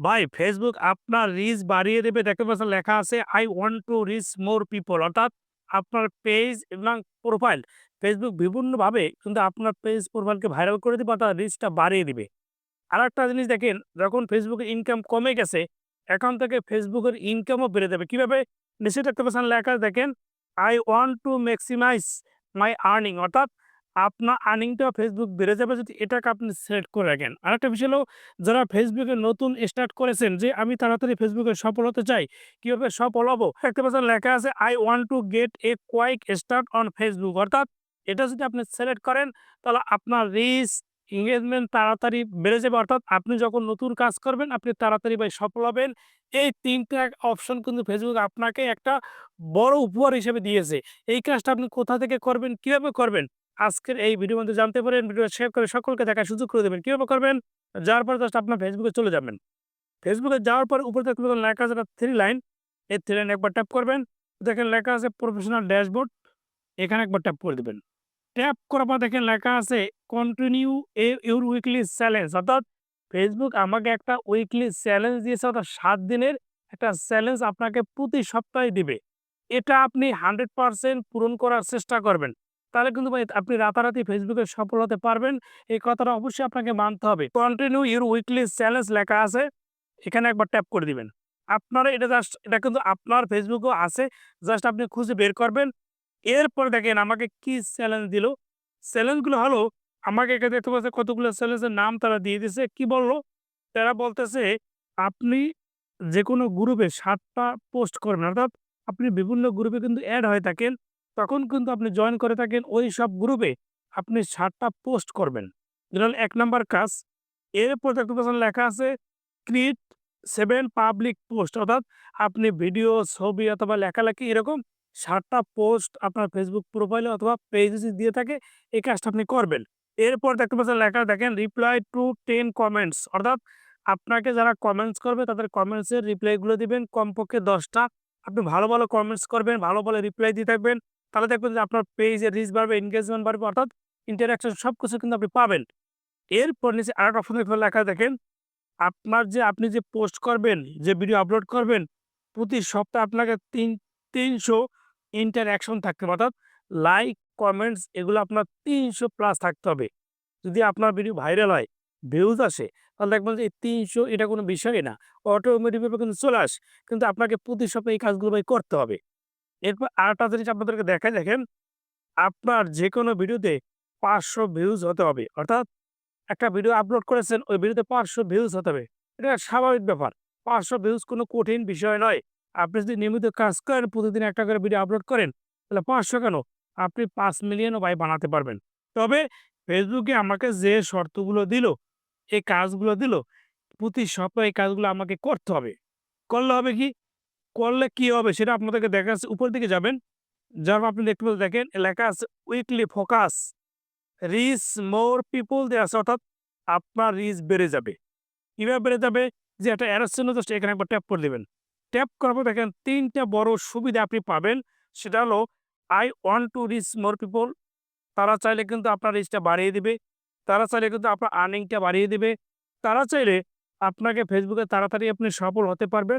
ভাই ফেসবুক আপনার রিচ বাড়িয়ে দেবে। দেখতে পাচ্ছেন লেখা আছে I want to reach more people অর্থাৎ আপনার পেজ এবং প্রোফাইল ফেসবুক বিভিন্নভাবে কিন্তু আপনার পেজ প্রোফাইলকে ভাইরাল করে দিবে, অর্থাৎ রিচটা বাড়িয়ে দিবে। আর একটা জিনিস দেখেন, যখন ফেসবুকের ইনকাম কমে গেছে, এখন থেকে ফেসবুকের ইনকামও বেড়ে যাবে। কীভাবে? নিশ্চয়ই দেখতে পাচ্ছেন লেখা দেখেন I want to maximise my earning অর্থাৎ আপনার আর্নিংটা ফেসবুক বেড়ে যাবে যদি এটাকে আপনি সিলেক্ট করে রাখেন। আরেকটা বিষয় হলো, যারা ফেসবুকে নতুন স্টার্ট করেছেন যে আমি তাড়াতাড়ি ফেসবুকে সফল হতে চাই, কীভাবে সফল হব? একটা পাশে লেখা আছে I want to get a quick start on Facebook অর্থাৎ এটা যদি আপনি সিলেক্ট করেন, তাহলে আপনার রিচ এঙ্গেজমেন্ট তাড়াতাড়ি বেড়ে যাবে। অর্থাৎ আপনি যখন নতুন কাজ করবেন, আপনি তাড়াতাড়ি ভাই সফল হবেন। এই তিনটা অপশন কিন্তু ফেসবুক আপনাকে একটা বড় উপহার হিসেবে দিয়েছে। এই কাজটা আপনি কোথা থেকে করবেন, কীভাবে করবেন? আজকের এই ভিডিওর মধ্যে জানতে পারেন ভিডিও শেয়ার করে সকলকে দেখার সুযোগ করে দেবেন। কীভাবে করবেন? যাওয়ার পর জাস্ট আপনার ফেসবুকে চলে যাবেন। ফেসবুকে যাওয়ার পর উপরে দেখতে পাবেন লেখা আছে থ্রি লাইন এই থ্রি লাইন একবার ট্যাপ করবেন। দেখেন লেখা আছে প্রফেশনাল ড্যাশবোর্ড এখানে একবার ট্যাপ করে দেবেন। ট্যাপ করার পর দেখেন লেখা আছে continue a your weekly challenge অর্থাৎ ফেসবুক আমাকে একটা উইকলি চ্যালেঞ্জ দিয়েছে, অর্থাৎ সাত দিনের একটা চ্যালেঞ্জ আপনাকে প্রতি সপ্তাহে দিবে। এটা আপনি হান্ড্রেড পারসেন্ট পূরণ করার চেষ্টা করবেন। তাহলে কিন্তু ভাই আপনি রাতারাতি ফেসবুকে সফল হতে পারবেন। এই কথাটা অবশ্যই আপনাকে মানতে হবে। কন্টিনিউ ইউর উইকলি চ্যালেঞ্জ লেখা আছে। এখানে একবার ট্যাপ করে দিবেন। আপনারা এটা জাস্ট এটা কিন্তু আপনার ফেসবুকেও আছে। জাস্ট আপনি খুঁজে বের করবেন। এরপর দেখেন আমাকে কি চ্যালেঞ্জ দিল। চ্যালেঞ্জগুলো হলো, আমাকে এখানে দেখতে পাচ্ছে কতগুলো চ্যালেঞ্জের নাম তারা দিয়ে দিছে কি বলল? তারা বলতেছে, আপনি যে কোনো গ্রুপে সাতটা পোস্ট করবেন অর্থাৎ আপনি বিভিন্ন গ্রুপে কিন্তু অ্যাড হয়ে থাকেন। তখন কিন্তু আপনি জয়েন করে থাকেন ওই সব গ্রুপে আপনি সাতটা পোস্ট করবেন। যেটা এক নাম্বার কাজ এরপর দেখতে পাচ্ছেন লেখা আছে ক্রিট সেভেন পাবলিক পোস্ট অর্থাৎ আপনি ভিডিও ছবি অথবা লেখালেখি এরকম সাতটা পোস্ট আপনার ফেসবুক প্রোফাইলে অথবা পেজে দিয়ে থাকে, এই কাজটা আপনি করবেন। এরপর দেখতে পাচ্ছেন লেখা, দেখেন রিপ্লাই টু টেন কমেন্টস অর্থাৎ আপনাকে যারা কমেন্টস করবে, তাদের কমেন্টসের রিপ্লাইগুলো দিবেন। কমপক্ষে দশটা। আপনি ভালো ভালো কমেন্টস করবেন, ভালো ভালো রিপ্লাই দিয়ে থাকবেন। তাহলে দেখবেন যে আপনার পেজের রিচ বাড়বে এনগেজমেন্ট বাড়বে, অর্থাৎ ইন্টারাকশন সব কিছু কিন্তু আপনি পাবেন। এরপর নিচে আরেকটা অপশন লেখা দেখেন, আপনার যে আপনি যে পোস্ট করবেন, যে ভিডিও আপলোড করবেন, প্রতি সপ্তাহে আপনাকে তিন, তিনশো ইন্টারাকশন থাকতে হবে। অর্থাৎ লাইক কমেন্টস এগুলো আপনার তিনশো প্লাস থাকতে হবে। যদি আপনার ভিডিও ভাইরাল হয় ভিউজ আসে, তাহলে দেখবেন যে তিনশো এটা কোনো বিষয়ই না। অটোমেটিকভাবে কিন্তু চলে আসে। কিন্তু আপনাকে প্রতি সপ্তাহে এই কাজগুলো ভাই করতে হবে। এরপর আরেকটা জিনিস আপনাদেরকে দেখায় দেখেন। আপনার যে কোনো ভিডিওতে পাঁচশো ভিউজ হতে হবে। অর্থাৎ একটা ভিডিও আপলোড করেছেন, ওই ভিডিওতে পাঁচশো ভিউজ হতে হবে। এটা স্বাভাবিক ব্যাপার। পাঁচশো ভিউজ কোনো কঠিন বিষয় নয়। আপনি যদি নিয়মিত কাজ করেন, প্রতিদিন একটা করে ভিডিও আপলোড করেন, তাহলে পাঁচশো কেন? আপনি পাঁচ মিলিয়নও ভাই বানাতে পারবেন। তবে ফেসবুকে আমাকে যে শর্তগুলো দিল, এই কাজগুলো দিল, প্রতি সপ্তাহে এই কাজগুলো আমাকে করতে হবে। করলে হবে কি? করলে কি হবে সেটা আপনাদেরকে দেখা যাচ্ছে উপর দিকে যাবেন। যার আপনি দেখতে দেখেন লেখা আছে weekly focus reach more people দিয়ে আছে, অর্থাৎ আপনার রিচ বেড়ে যাবে। কীভাবে বেড়ে যাবে? যে একটা অ্যারোর চিহ্ন জাস্ট এখানে একবার ট্যাপ করে দেবেন। ট্যাপ করার পর দেখেন, তিনটা বড় সুবিধা আপনি পাবেন। সেটা হলো I want to reach more people তারা চাইলে কিন্তু আপনার রিচটা বাড়িয়ে দিবে। তারা চাইলে কিন্তু আপনার আর্নিংটা বাড়িয়ে দিবে। তারা চাইলে আপনাকে ফেসবুকে তাড়াতাড়ি আপনি সফল হতে পারবেন।